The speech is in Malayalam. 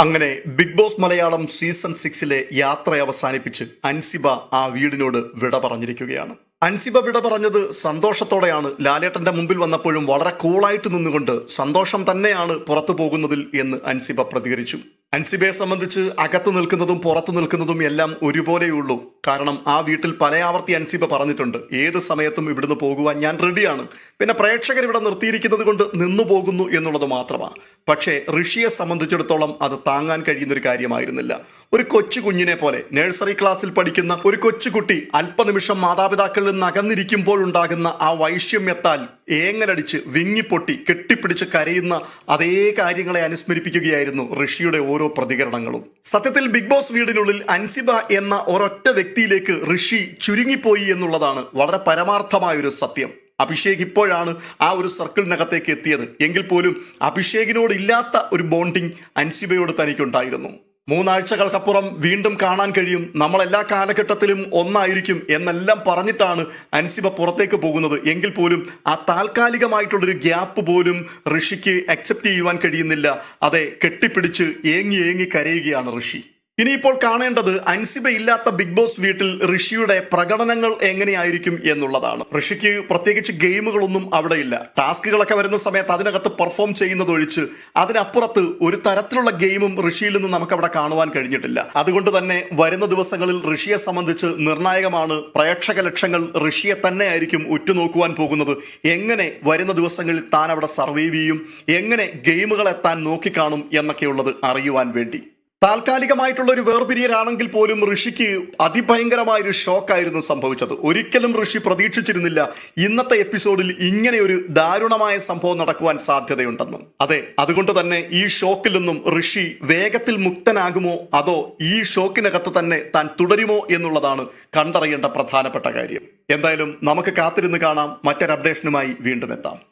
അങ്ങനെ ബിഗ് ബോസ് മലയാളം സീസൺ സിക്സിലെ യാത്ര അവസാനിപ്പിച്ച് അൻസിബ ആ വീടിനോട് വിട പറഞ്ഞിരിക്കുകയാണ്. അൻസിബ വിട പറഞ്ഞത് സന്തോഷത്തോടെയാണ്. ലാലേട്ടന്റെ മുമ്പിൽ വന്നപ്പോഴും വളരെ കൂളായിട്ട് നിന്നുകൊണ്ട് സന്തോഷം തന്നെയാണ് പുറത്തു പോകുന്നതിൽ എന്ന് അൻസിബ പ്രതികരിച്ചു. അൻസിബയെ സംബന്ധിച്ച് അകത്തു നിൽക്കുന്നതും പുറത്തു നിൽക്കുന്നതും എല്ലാം ഒരുപോലെയുള്ളൂ. കാരണം ആ വീട്ടിൽ പല ആവർത്തി അൻസിബ പറഞ്ഞിട്ടുണ്ട്. ഏത് സമയത്തും ഇവിടുന്ന് പോകുവാൻ ഞാൻ റെഡിയാണ്. പിന്നെ പ്രേക്ഷകർ ഇവിടെ നിർത്തിയിരിക്കുന്നത് കൊണ്ട് നിന്നു പോകുന്നു എന്നുള്ളത് മാത്രമാണ് പക്ഷേ ഋഷിയെ സംബന്ധിച്ചിടത്തോളം അത് താങ്ങാൻ കഴിയുന്നൊരു കാര്യമായിരുന്നില്ല. ഒരു കൊച്ചു കുഞ്ഞിനെ പോലെ നഴ്സറി ക്ലാസ്സിൽ പഠിക്കുന്ന ഒരു കൊച്ചുകുട്ടി അല്പനിമിഷം മാതാപിതാക്കളിൽ നിന്ന് ആ വൈഷ്യമ്യത്താൽ ഏങ്ങലടിച്ച് വിങ്ങിപ്പൊട്ടി കെട്ടിപ്പിടിച്ച് കരയുന്ന അതേ കാര്യങ്ങളെ അനുസ്മരിപ്പിക്കുകയായിരുന്നു ഋഷിയുടെ ഓരോ പ്രതികരണങ്ങളും. സത്യത്തിൽ ബിഗ് ബോസ് വീടിനുള്ളിൽ അൻസിബ എന്ന ഒരൊറ്റ വ്യക്തിയിലേക്ക് ഋഷി ചുരുങ്ങിപ്പോയി എന്നുള്ളതാണ് വളരെ പരമാർത്ഥമായ ഒരു സത്യം. അഭിഷേക് ഇപ്പോഴാണ് ആ ഒരു സർക്കിളിനകത്തേക്ക് എത്തിയത്. എങ്കിൽ പോലും അഭിഷേകിനോട് ഇല്ലാത്ത ഒരു ബോണ്ടിങ് അൻസിബയോട് തനിക്കുണ്ടായിരുന്നു. മൂന്നാഴ്ചകൾക്കപ്പുറം വീണ്ടും കാണാൻ കഴിയും. നമ്മൾ എല്ലാ കാലഘട്ടത്തിലും ഒന്നായിരിക്കും എന്നെല്ലാം പറഞ്ഞിട്ടാണ് അൻസിബ പുറത്തേക്ക് പോകുന്നത്. എങ്കിൽ പോലും ആ താൽക്കാലികമായിട്ടുള്ളൊരു ഗ്യാപ്പ് പോലും ഋഷിക്ക് അക്സെപ്റ്റ് ചെയ്യുവാൻ കഴിയുന്നില്ല. അതെ കെട്ടിപ്പിടിച്ച് ഏങ്ങി ഏങ്ങി കരയുകയാണ് ഋഷി. ഇനിയിപ്പോൾ കാണേണ്ടത് അൻസിബ ഇല്ലാത്ത ബിഗ് ബോസ് വീട്ടിൽ ഋഷിയുടെ പ്രകടനങ്ങൾ എങ്ങനെയായിരിക്കും എന്നുള്ളതാണ്. ഋഷിക്ക് പ്രത്യേകിച്ച് ഗെയിമുകളൊന്നും അവിടെ ഇല്ല ടാസ്കുകളൊക്കെ വരുന്ന സമയത്ത് അതിനകത്ത് പെർഫോം ചെയ്യുന്നതൊഴിച്ച് അതിനപ്പുറത്ത് ഒരു തരത്തിലുള്ള ഗെയിമും ഋഷിയിൽ നിന്ന് നമുക്ക് അവിടെ കാണുവാൻ കഴിഞ്ഞിട്ടില്ല. അതുകൊണ്ട് തന്നെ വരുന്ന ദിവസങ്ങളിൽ ഋഷിയെ സംബന്ധിച്ച് നിർണായകമാണ് പ്രേക്ഷക ലക്ഷ്യങ്ങൾ ഋഷിയെ തന്നെയായിരിക്കും ഉറ്റുനോക്കുവാൻ പോകുന്നത്. എങ്ങനെ വരുന്ന ദിവസങ്ങളിൽ താൻ അവിടെ സർവൈവ് ചെയ്യും? എങ്ങനെ ഗെയിമുകളെ താൻ നോക്കിക്കാണും എന്നൊക്കെയുള്ളത് അറിയുവാൻ വേണ്ടി. താൽക്കാലികമായിട്ടുള്ള ഒരു വേർപിരിയലാണെങ്കിൽ പോലും ഋഷിക്ക് അതിഭയങ്കരമായ ഒരു ഷോക്കായിരുന്നു സംഭവിച്ചത്. ഒരിക്കലും ഋഷി പ്രതീക്ഷിച്ചിരുന്നില്ല ഇന്നത്തെ എപ്പിസോഡിൽ ഇങ്ങനെ ഒരു ദാരുണമായ സംഭവം നടക്കുവാൻ സാധ്യതയുണ്ടെന്നും. അതെ അതുകൊണ്ട് തന്നെ ഈ ഷോക്കിൽ നിന്നും ഋഷി വേഗത്തിൽ മുക്തനാകുമോ അതോ ഈ ഷോക്കിനകത്ത് തന്നെ താൻ തുടരുമോ എന്നുള്ളതാണ് കണ്ടറിയേണ്ട പ്രധാനപ്പെട്ട കാര്യം. എന്തായാലും നമുക്ക് കാത്തിരുന്ന് കാണാം. മറ്റൊരു അപ്ഡേഷനുമായി വീണ്ടും എത്താം.